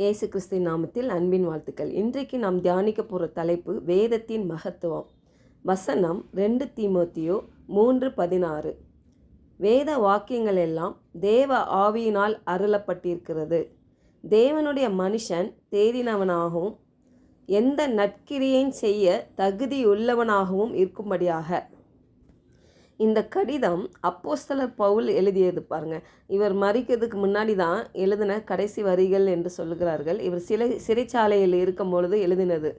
இயேசு கிறிஸ்தின் நாமத்தில் அன்பின் வாழ்த்துக்கள். இன்றைக்கு நாம் தியானிக்க போகிற தலைப்பு வேதத்தின் மகத்துவம். வசனம் ரெண்டு தீமோத்தியோ மூன்று பதினாறு. வேத வாக்கியங்கள் எல்லாம் தேவ ஆவியினால் அருளப்பட்டிருக்கிறது. தேவனுடைய மனுஷன் தேறினவனாகவும் எந்த நற்கிரியையும் செய்ய தகுதியுள்ளவனாகவும் இருக்கும்படியாக. இந்த கடிதம் அப்போஸ்தலர் பவுல் எழுதியது பாருங்க. இவர் மறிக்கிறதுக்கு முன்னாடி தான் எழுதின கடைசி வரிகள் என்று சொல்லுகிறார்கள். இவர் சிலை சிறைச்சாலையில் இருக்கும் பொழுது எழுதினது.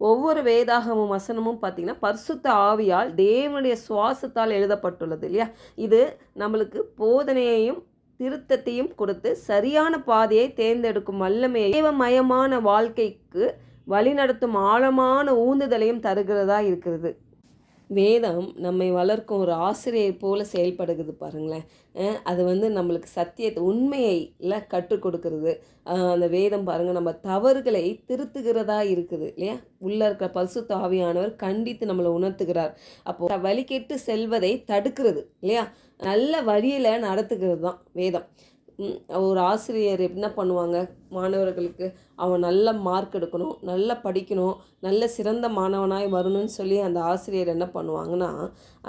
ஒவ்வொரு வேதாகமும் வசனமும் பார்த்திங்கன்னா பரிசுத்த ஆவியால் தேவனுடைய சுவாசத்தால் எழுதப்பட்டுள்ளது இல்லையா? இது நம்மளுக்கு போதனையையும் திருத்தத்தையும் கொடுத்து சரியான பாதையை தேர்ந்தெடுக்கும் வல்லமையை தேவமயமான வாழ்க்கைக்கு வழிநடத்தும் ஆழமான ஊந்துதலையும் தருகிறதா இருக்கிறது. வேதம் நம்மை வளர்க்கும் ஒரு ஆசிரியர் போல் செயல்படுகிறது பாருங்களேன். அது வந்து நம்மளுக்கு சத்தியத்தை உண்மையை இல்லை கற்றுக் கொடுக்கறது. அந்த வேதம் பாருங்கள் நம்ம தவறுகளை திருத்துகிறதா இருக்குது இல்லையா? உள்ளே இருக்கிற பசு தாவியானவர் கண்டித்து நம்மளை உணர்த்துகிறார். அப்போ வழிகெட்டு செல்வதை தடுக்கிறது இல்லையா? நல்ல வழியில் நடத்துகிறது தான் வேதம். ஒரு ஆசிரியர் என்ன பண்ணுவாங்க? மாணவர்களுக்கு அவன் நல்ல மார்க் எடுக்கணும் நல்லா படிக்கணும் நல்ல சிறந்த மாணவனாய் வரணும்னு சொல்லி அந்த ஆசிரியர் என்ன பண்ணுவாங்கன்னா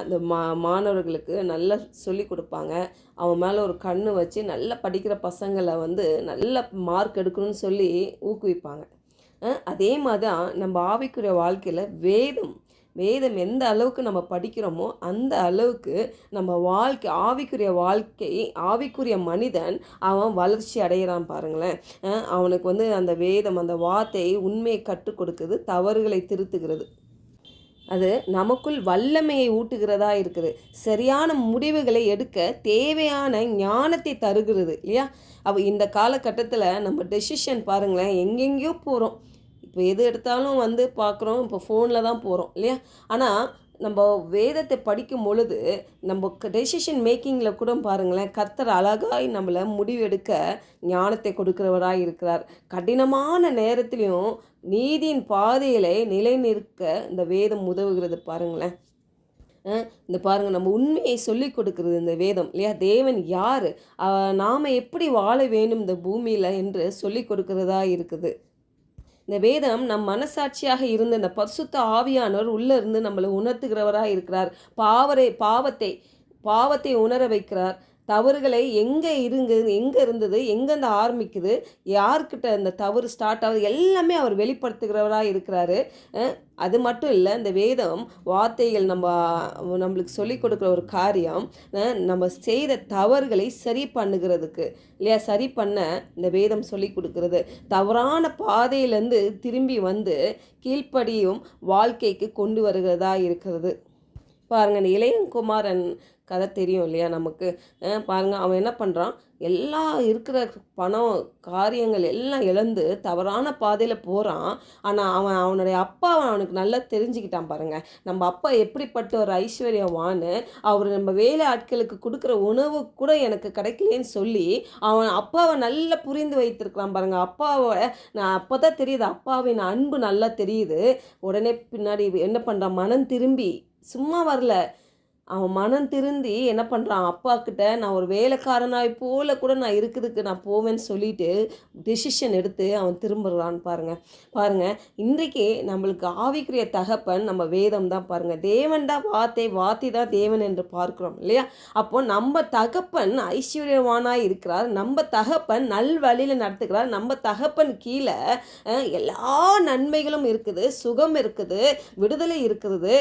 அந்த மா மாணவர்களுக்கு நல்லா சொல்லி கொடுப்பாங்க. அவன் மேலே ஒரு கண்ணு வச்சு நல்லா படிக்கிற பசங்களை வந்து நல்ல மார்க் எடுக்கணும்னு சொல்லி ஊக்குவிப்பாங்க. அதே மாதிரி தான் நம்ம ஆவிக்குரிய வாழ்க்கையில் வேதம் வேதம் எந்த அளவுக்கு நம்ம படிக்கிறோமோ அந்த அளவுக்கு நம்ம வாழ்க்கை ஆவிக்குரிய வாழ்க்கை ஆவிக்குரிய மனிதன் அவன் வளர்ச்சி அடைகிறான் பாருங்களேன். அவனுக்கு வந்து அந்த வேதம் அந்த வார்த்தை உண்மையை கற்றுக் கொடுக்குது தவறுகளை திருத்துகிறது. அது நமக்குள் வல்லமையை ஊட்டுகிறதா இருக்குது. சரியான முடிவுகளை எடுக்க தேவையான ஞானத்தை தருகிறது இல்லையா? அப்போ இந்த காலகட்டத்தில் நம்ம டெசிஷன் பாருங்களேன் எங்கெங்கேயோ போகிறோம் இப்போ எது எடுத்தாலும் வந்து பார்க்குறோம் இப்போ ஃபோனில் தான் போகிறோம் இல்லையா? ஆனால் நம்ம வேதத்தை படிக்கும் பொழுது நம்ம டெசிஷன் மேக்கிங்கில் கூட பாருங்களேன் கர்த்தர் அழகாய் நம்மளை முடிவெடுக்க ஞானத்தை கொடுக்குறவராக இருக்கிறார். கடினமான நேரத்துலையும் நீதியின் பாதையிலே நிலைநிற்க இந்த வேதம் உதவுகிறது பாருங்களேன். இந்த பாருங்கள் நம்ம உண்மையை சொல்லி கொடுக்குறது இந்த வேதம் இல்லையா? தேவன் யார்? நாம் எப்படி வாழ வேண்டும் இந்த பூமியில் என்று சொல்லி கொடுக்கிறதா இருக்குது. இந்த வேதம் நம் மனசாட்சியாக இருந்த இந்த பரிசுத்த ஆவியானவர் உள்ளே இருந்து நம்மளை உணர்த்துகிறவராக இருக்கிறார். பாவரை பாவத்தை பாவத்தை உணர வைக்கிறார். தவறுகளை எங்கே இருங்க எங்கே இருந்தது எங்கேருந்து ஆரம்பிக்குது யார்கிட்ட அந்த தவறு ஸ்டார்ட் ஆகுது எல்லாமே அவர் வெளிப்படுத்துகிறவராக இருக்கிறாரு. அது மட்டும் இல்லை இந்த வேதம் வார்த்தைகள் நம்ம நம்மளுக்கு சொல்லிக் கொடுக்குற ஒரு காரியம் நம்ம செய்த தவறுகளை சரி பண்ணுகிறதுக்கு இல்லையா? சரி பண்ண இந்த வேதம் சொல்லி கொடுக்குறது. தவறான பாதையிலேருந்து திரும்பி வந்து கீழ்ப்படியும் வாழ்க்கைக்கு கொண்டு வருகிறதா இருக்கிறது. பாருங்கள் இந்த கதை தெரியும் இல்லையா நமக்கு? பாருங்கள் அவன் என்ன பண்ணுறான் எல்லா இருக்கிற பணம் காரியங்கள் எல்லாம் இழந்து தவறான பாதையில் போகிறான் ஆனால் அவன் அவனுடைய அப்பாவை அவனுக்கு நல்லா தெரிஞ்சுக்கிட்டான் பாருங்கள் நம்ம அப்பா எப்படிப்பட்ட ஒரு ஐஸ்வர்யவான்னு அவர் நம்ம வேலை ஆட்களுக்கு கொடுக்குற உணவு கூட எனக்கு கிடைக்கலன்னு சொல்லி அவன் அப்பாவை நல்லா புரிந்து வைத்திருக்கிறான் பாருங்கள் அப்பாவை நான் அப்போ தான் தெரியுது அப்பாவின் அன்பு நல்லா தெரியுது. உடனே பின்னாடி என்ன பண்ணுறான் மனம் திரும்பி சும்மா வரல. அவன் மனம் திருந்தி என்ன பண்ணுறான் அப்பா கிட்ட நான் ஒரு வேலைக்காரனாய் போல கூட நான் இருக்குதுக்கு நான் போவேன்னு சொல்லிட்டு டிசிஷன் எடுத்து அவன் திரும்புறான்னு பாருங்கள் பாருங்கள் இன்றைக்கு நம்மளுக்கு ஆவிக்குரிய தகப்பன் நம்ம வேதம் தான் பாருங்கள் தேவன் தான் வார்த்தை வார்த்தை தான் தேவன் என்று பார்க்குறோம் இல்லையா? அப்போ நம்ம தகப்பன் ஐஸ்வர்யவானாய் இருக்கிறார். நம்ம தகப்பன் நல் வழியில் நடத்துகிறார். நம்ம தகப்பன் கீழே எல்லா நன்மைகளும் இருக்குது. சுகம் இருக்குது. விடுதலை இருக்கிறது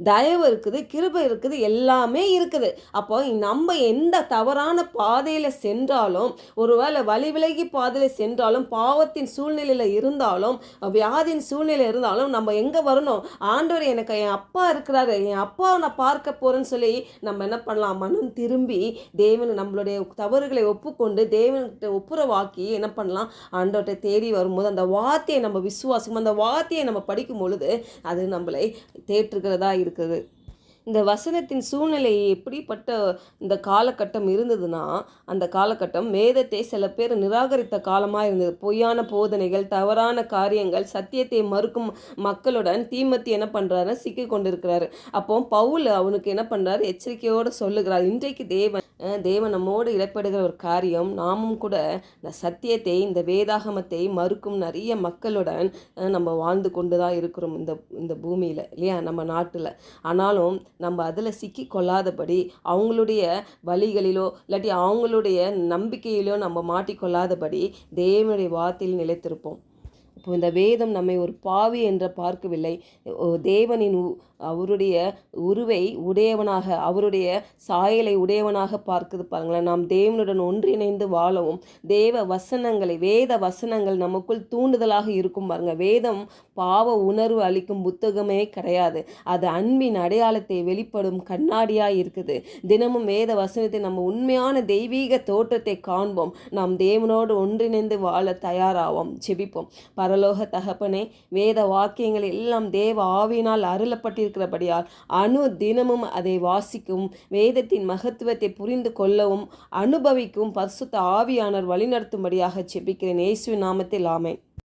தயவு இருக்குது கிருபை இருக்குது எல்லாமே இருக்குது. அப்போ நம்ம எந்த தவறான பாதையில் சென்றாலும் ஒருவேளை வழி விலகி பாதையில் சென்றாலும் பாவத்தின் சூழ்நிலையில் இருந்தாலும் வியாதியின் சூழ்நிலை இருந்தாலும் நம்ம எங்கே வரணும்? ஆண்டவர் எனக்கு என் அப்பா இருக்கிறாரு என் அப்பாவை நான் பார்க்க போகிறேன்னு சொல்லி நம்ம என்ன பண்ணலாம்? மனம் திரும்பி தேவன் நம்மளுடைய தவறுகளை ஒப்புக்கொண்டு தேவன்கிட்ட ஒப்புரவாக்கி என்ன பண்ணலாம்? ஆண்டவர்கிட்ட தேடி வரும்போது அந்த வார்த்தையை நம்ம விசுவாசம் அந்த வார்த்தையை நம்ம படிக்கும் பொழுது அது நம்மளை தேற்றுகிறதா இருக்குது இந்த வசனத்தின் சூழ்நிலை எப்படிப்பட்ட இந்த காலகட்டம் இருந்ததுன்னா அந்த காலகட்டம் வேதத்தை சில பேர் நிராகரித்த காலமாக இருந்தது. பொய்யான போதனைகள் தவறான காரியங்கள் சத்தியத்தை மறுக்கும் மக்களுடன் தீமத்தி என்ன பண்ணுறாரு சிக்கி கொண்டிருக்கிறாரு. அப்போ பவுல் அவனுக்கு என்ன பண்ணுறாரு எச்சரிக்கையோடு சொல்லுகிறார். இன்றைக்கு தேவன் தேவன் நம்மோடு இடப்படுகிற ஒரு காரியம் நாமும் கூட இந்த சத்தியத்தை இந்த வேதாகமத்தை மறுக்கும் நிறைய மக்களுடன் நம்ம வாழ்ந்து கொண்டு தான் இருக்கிறோம் இந்த இந்த பூமியில் இல்லையா? நம்ம நாட்டில். ஆனாலும் நம்ம அதில் சிக்கி கொள்ளாதபடி அவங்களுடைய வழிகளிலோ இல்லாட்டி அவங்களுடைய நம்பிக்கையிலோ நம்ம மாட்டிக்கொள்ளாதபடி தேவனுடைய வார்த்தையில் நிலைத்திருப்போம். இப்போ இந்த வேதம் நம்மை ஒரு பாவி என்று பார்க்கவில்லை. தேவனின் உ- அவருடைய உருவை உடையவனாக அவருடைய சாயலை உடையவனாக பார்க்குது பாருங்களேன். நாம் தேவனுடன் ஒன்றிணைந்து வாழவும் தேவ வசனங்களை வேத வசனங்கள் நமக்குள் தூண்டுதலாக இருக்கும் பாருங்க. வேதம் பாவ உணர்வு அளிக்கும் புத்தகமே கிடையாது. அது அன்பின் அடையாளத்தை வெளிப்படும் கண்ணாடியாக இருக்குது. தினமும் வேத வசனத்தை நம்ம உண்மையான தெய்வீக தோற்றத்தை காண்போம். நாம் தேவனோடு ஒன்றிணைந்து வாழ தயாராவோம். ஜெபிப்போம். பரலோக தகப்பனே வேத வாக்கியங்கள் எல்லாம் தேவ ஆவினால் அருளப்பட்டிருக்கிறபடியால் அணு தினமும் அதை வாசிக்கும் வேதத்தின் மகத்துவத்தை புரிந்து கொள்ளவும் அனுபவிக்கும் பரிசுத்த ஆவியானர் வழிநடத்தும்படியாக செபிக்கிறேன். இயேசு நாமத்தில் ஆமேன்.